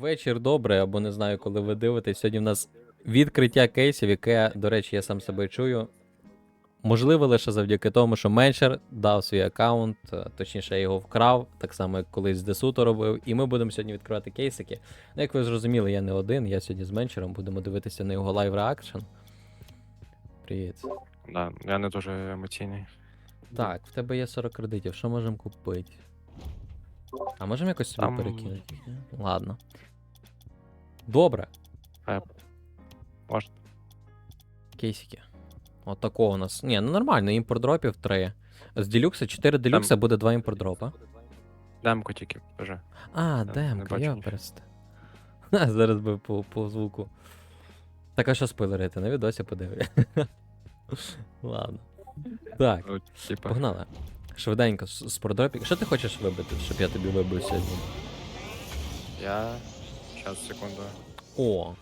Вечір добрий, або не знаю, коли ви дивитесь. Сьогодні в нас відкриття кейсів, яке, до речі, я сам себе чую. Можливо, лише завдяки тому, що Меншер дав свій аккаунт, е, точніше, я його вкрав, так само, як колись з Десуто робив. І ми будемо сьогодні відкривати кейсики. Ну, як ви зрозуміли, я не один, я сьогодні з Меншером, будемо дивитися на його лайв реакшн. Привіт. Да, я не дуже емоційний. Так, в тебе є 40 кредитів, що можемо купити? А можемо якось собі Там- перекинути? Ладно. Добре. Е, можна. Кейсики. От такого у нас. Ні, ну нормально, імпорт дропів 3. З делюкса 4 делюкса буде 2 імпорт дропа. Демко тільки вже. А, не демка, бачу я перест. Зараз би по, по звуку. Так, а що спойлерити? На відосі подивлю. Ладно. Так, Ну, типа, погнали. Швиденько, з з продропів. Що ти хочеш вибити, щоб я тобі вибив сьогодні? я. Щас, секунду. О,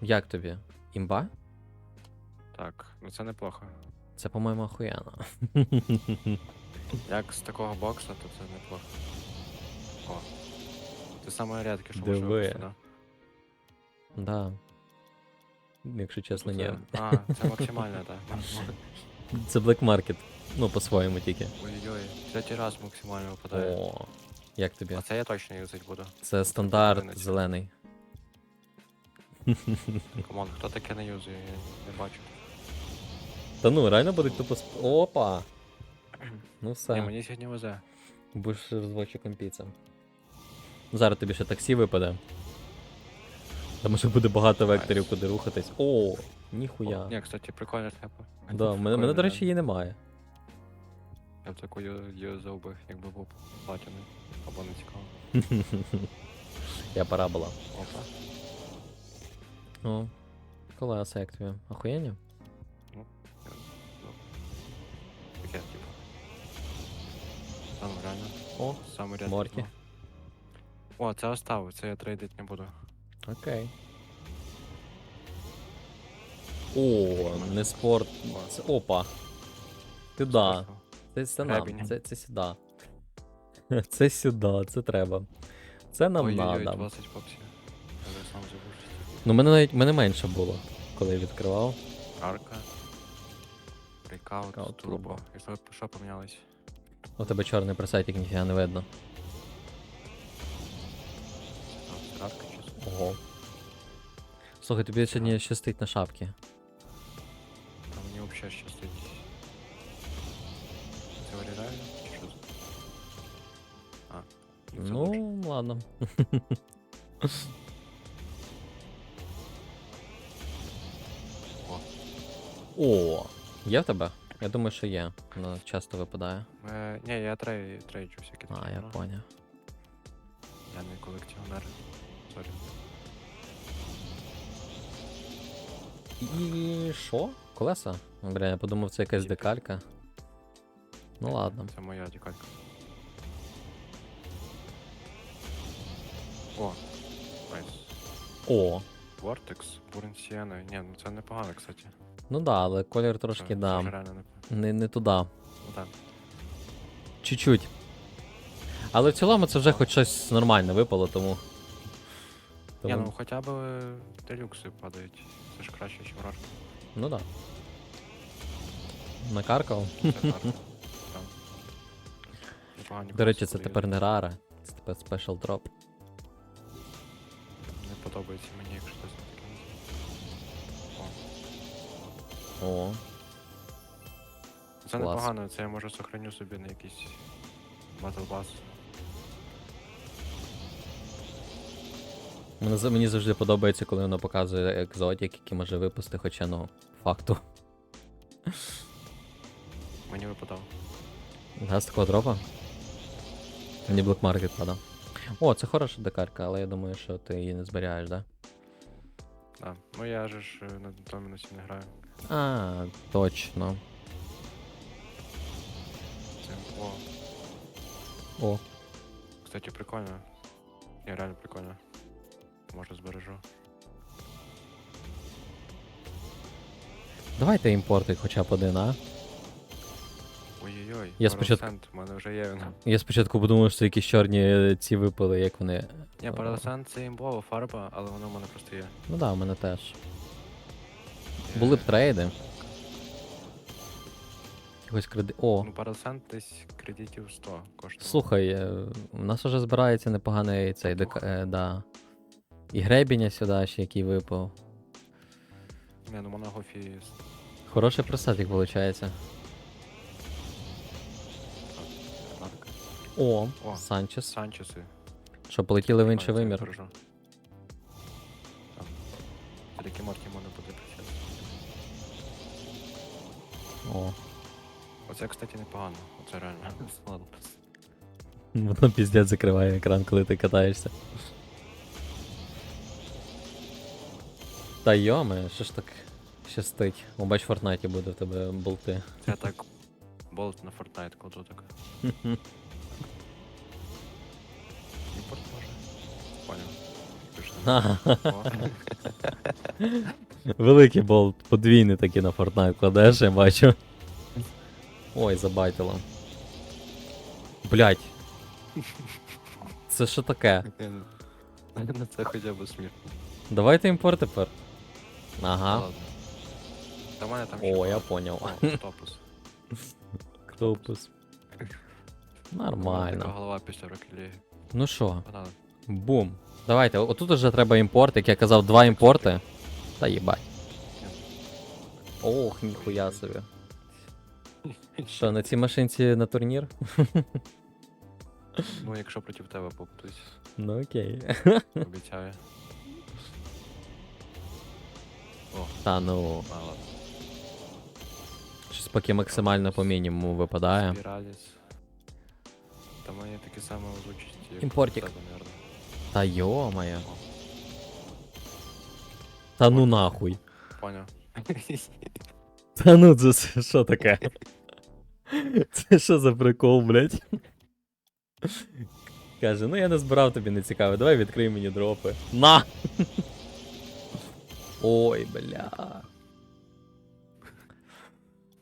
як тобі? Імба? Так, ну це неплохо. Це, по-моєму, охуєнно. Як з такого бокса, то це неплохо. О. Це саме рядке, що Диви. випустити, да? Да. Якщо чесно, ні. Це- А, це максимально, так. Це Black Market. Ну, по-своєму тільки. Ой-ой, третій раз максимально випадає. О, як тобі? А це я точно юзать буду. Це стандарт зелений. Камон, хто таке не юзає, я не бачу. Та ну, реально будуть тупо сп... Опа! Ну Ні, все, мені сьогодні везе. будеш розводчиком піца. Зараз тобі ще таксі випаде. Там може буде багато векторів, куди рухатись. О, О, ніхуя. Ні, кстати, прикольно тепо. Да, в мене, мене, до речі, її немає. Я б таку юзав би, якби був платіний. Або не цікаво. Я пора була. Опа. О, колеса як тобі. Охуєнні? Таке, типу. Там реально. О, Саме ряд. Морті. О, це оставив, це я трейдити не буду. окей. О, не спорт. Це, опа. Ти да. Це, це нам, Гребінь. це, це сюди. Це сюди, це треба. Це нам Ой-ой-ой, надо. 20 попсів. Ну, мене навіть мене менше було, коли я відкривав. Арка. Breakout, турбо. turbo. І що, що помінялось? У тебе чорний пресетик, ніфіга не видно. А, Арка чи Ого. Слухай, тобі сьогодні щастить на шапки. Та мені взагалі щастить. Це вирізає? Чи що? А. це лучше. Ну, ладно. О, є в тебе? Я думаю, що є. Воно часто випадає. Е, ні, я трей, трейджу всякі А, я ну, поняв. Я не колекціонер. Сорі. І що? Колеса? Бля, я подумав, це якась декалька. Ну ладно. Це моя дікалька. О, найс. О, Vortex, Бурен Сіена. Ні, ну це непогано, кстати. Ну да, але колір трошки це да. реально. Не, не туди. Ну так. Чуть-чуть. Але в цілому це вже хоч щось нормальне випало, тому. Ні, ну хоча б е, делюкси падають. Це ж краще, ніж рарка. Ну да. Накаркав. Так. До речі, це тепер не рара, це тепер спешл дроп. Не подобається мені, якщо хтось таке не О, Це Клас. непогано, це я може сохраню собі на якийсь Battle Pass. Мені, за- мені завжди подобається, коли воно показує екзотик, який може випусти, хоча ну, факту. Мені випадав. Газ такого дропа? Мені Black Market падав. О, це хороша декарка, але я думаю, що ти її не зберігаєш, да? Да. Ну я же ж е, на Домінусі не граю. А, точно. Це о, кстати, прикольно. Ні, реально прикольно. Може збережу. давайте імпорти хоча б один, а? Ой-ой-ой, Я спочатку- в мене вже є він. Я спочатку подумав, що якісь чорні ці випали, як вони. Ні, параласан це імбова фарба, але вона в мене просто є. Ну да, у мене теж. Були б трейди. Якось креди. О, Ну, параласан десь кредитів 100 коштує. слухай, е, у нас уже збирається непоганий цей дека. Е, да. І гребіння сюди ще який випав. Ні, ну моногофі Хороший пресетик виходить. О, О, Санчес. Санчеси. Що, полетіли в інший вимір? такі морті можна буде О. Оце, кстати, непогано. Оце реально. Ладно. Воно піздець закриває екран, коли ти катаєшся. Та йоме, що ж так щастить. О, бач, в Фортнайті буде в тебе болти. Я так болт на Fortnite кладу так. Імпорт може? Поняв. Пішли. О, Великий болт, подвійний такий на Fortnite кладеш, я бачу. Ой, забайтило. Блять. Це що таке? це хоча б смішно. Давайте імпорт тепер. Ага. мене там О, я. О, Топус. Ктопус. Така Нормально. голова після. Ну що, бум. Давайте, отут уже треба імпорт, як я казав, два імпорти. Та їбать. Ох, ніхуя собі. Що, на цій машинці на турнір? Ну, якщо проти тебе попутусь, Ну окей. обіцяю. О, Та ну, мало. щось поки максимально по мінімуму випадає. Спіраліс. Та мені таке саме озвучить, як Імпортик. в тебе, наверно. Та йо-моє. Та ну нахуй. Поняв. Та ну це с- що таке? Це що за прикол, блять? Каже, ну я не збирав тобі не цікаво, давай відкрий мені дропи. На! Ой, бля.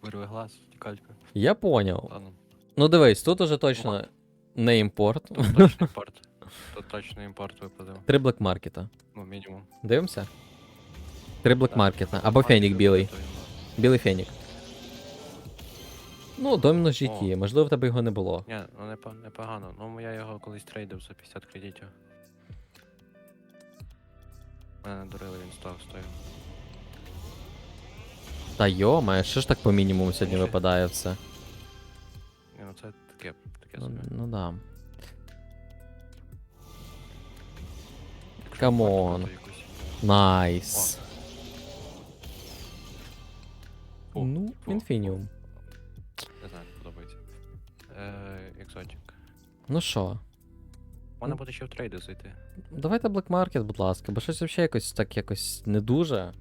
Вирви глаз, тікалька. Я поняв. Ладно. Ну дивись, тут уже точно не імпорт. Тут точно імпорт. Тут точно імпорт випадав. Три блекмаркета. Ну, мінімум. Дивимося? Три блекмаркета. Або фенік білий. Білий фенік. Ну, Доміно GT, можливо, в тебе його не було. Ні, ну непо- непогано. Ну я його колись трейдив за 50 кредитів. Мене надурили, він став стояв. Та йома, що ж так по мінімуму сьогодні Ні, випадає все? Ні, ну це таке, таке Ну, собі. ну да. Якщо камон. імпорт, то якусь- Найс. Інфініум. Не знаю, не подобається. Е. Ну що, Можна буде ще в трейди зайти. давайте Black Market, будь ласка, бо щось взагалі якось так якось не дуже.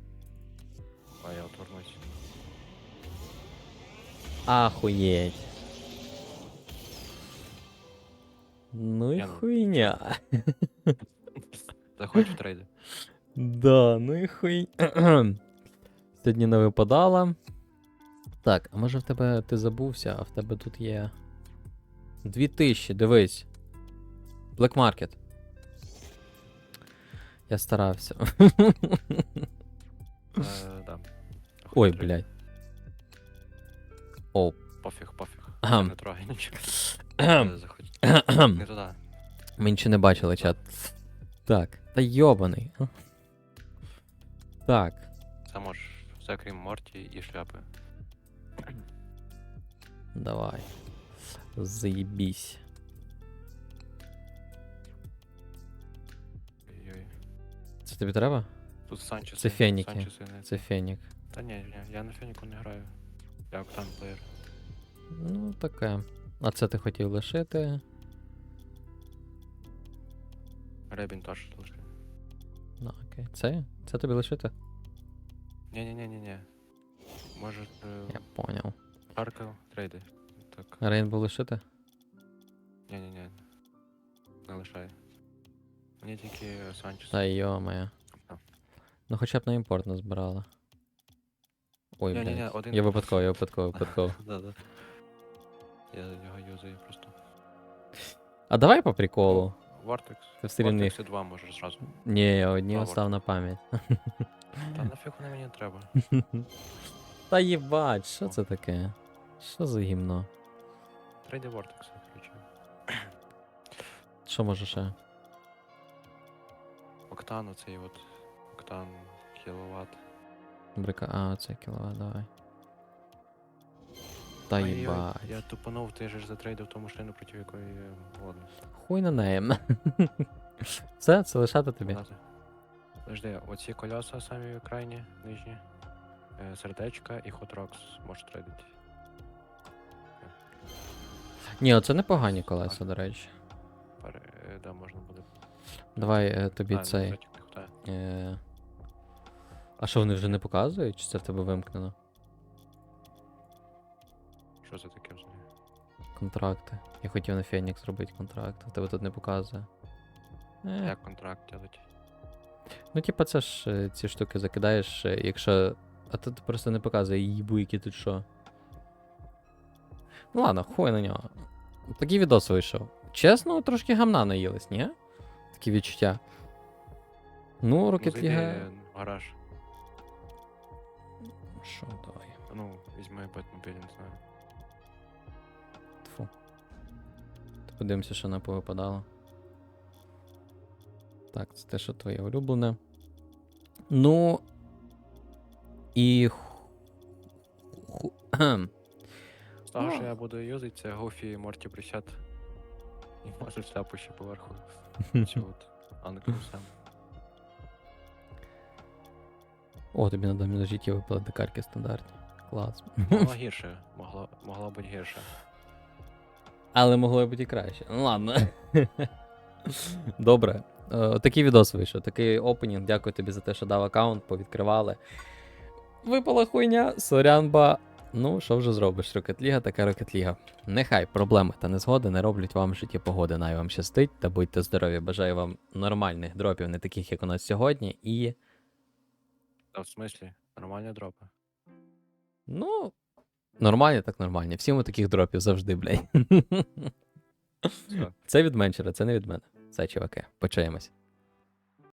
А я отвернусь. Ахуєть. Ну і Я хуйня. Заходь в трейди. Да, ну і хуй. Сьогодні не випадала. Так, а може в тебе ти забувся, а в тебе тут є. 2000, дивись. Black Market. Я старався. Е. Ой, блядь. О. Пофіг, пофіг. Не трогай нічого. Не туди. Ми нічого не бачили, чат. Так, та йобаний. Так, Це можеш все крім Морті і шляпи. давай. Заєбісь. Ой-ой. Це тобі треба? Тут Санчес. Це феніки. Санчеси не... Це Фенік. Та ні, ні, я на феніку не граю. Я октан плеєр. Ну, таке. А це ти хотів лишити. Ребін теж лише. Ну, окей. Це? Це тобі лишити? Ні, ні, ні, ні, ні. Може, е, Я поняв. Харків трейди. Так. Рейнбоw лишити? Ні, ні, ні. Не лишай. Мені тільки е, Санчес. Та йо-моє. А. Ну хоча б на імпорт не збирала. Ой, Ні-ні-ні, блядь. один Я імпорт. випадково, я випадково, випадково. Да, да. Я його юзаю просто. А давай по приколу. Vortex. Ти все рівно їх. Vortex 2 можеш зразу. Ні, одні Два остав на пам'ять. Та нафіг вони мені треба. Та їбать, що О. це таке? Що за гімно? 3D Vortex включив. Що може ще? Октан оцей от. Октан кіловат. Брика. А, це кіловат, давай. Та Ой-ой, їбать. Я тупанув, ти ж затрейдив ту машину, проти якої я. Хуй на неї. Все, це лишати тобі. Подожди, оці колеса самі крайні, нижні. Е, сердечка і Hot Rocks можеш трейдити. Ні, оце непогані колеса, до речі. Е, Да, можна буде. Давай е, тобі А, ні, цей. не хватає. Е... А що вони вже не показують? Чи це в тебе вимкнено? Що це таке взагалі? Контракти. Я хотів на Фенікс робити контракт, а тебе тут не показує. Е, Як контракт делать? Ну, типа, це ж е, ці штуки закидаєш, е, якщо. А тут просто не показує їбу, які тут що. Ну ладно, хуй на нього. Такий відос вийшов. Чесно, трошки гамна наїлись, ні? Такі відчуття. Ну, Rocket League. гараж. Що, давай. Ну, візьми Бетмобіль, не знаю. Тфу. Подивимося, що нам повипадало. Так, це те, що твоє улюблене. Ну. І. ху- того, що я буду юзати, це Гофі Морті присяд. І може шляпу ще поверху. Цю от. О, тобі на домі житті випали декарки стандартні. Клас. Могла гірше, могла, могла бути гірше. Але могло бути і краще. Ну ладно. Добре. Е, Такий відос вийшов, такий опенінг. Дякую тобі за те, що дав аккаунт, повідкривали. Випала хуйня, сорянба. Ну, що вже зробиш? League, така League. Нехай проблеми та незгоди не роблять вам в житті погоди. Най вам щастить та будьте здорові. Бажаю вам нормальних дропів, не таких, як у нас сьогодні. І. Та в смислі, нормальні дропи. Ну. Нормальні, так нормальні. Всім у таких дропів завжди, блядь. Це від меншера, це не від мене. Все, чуваки, почаємось.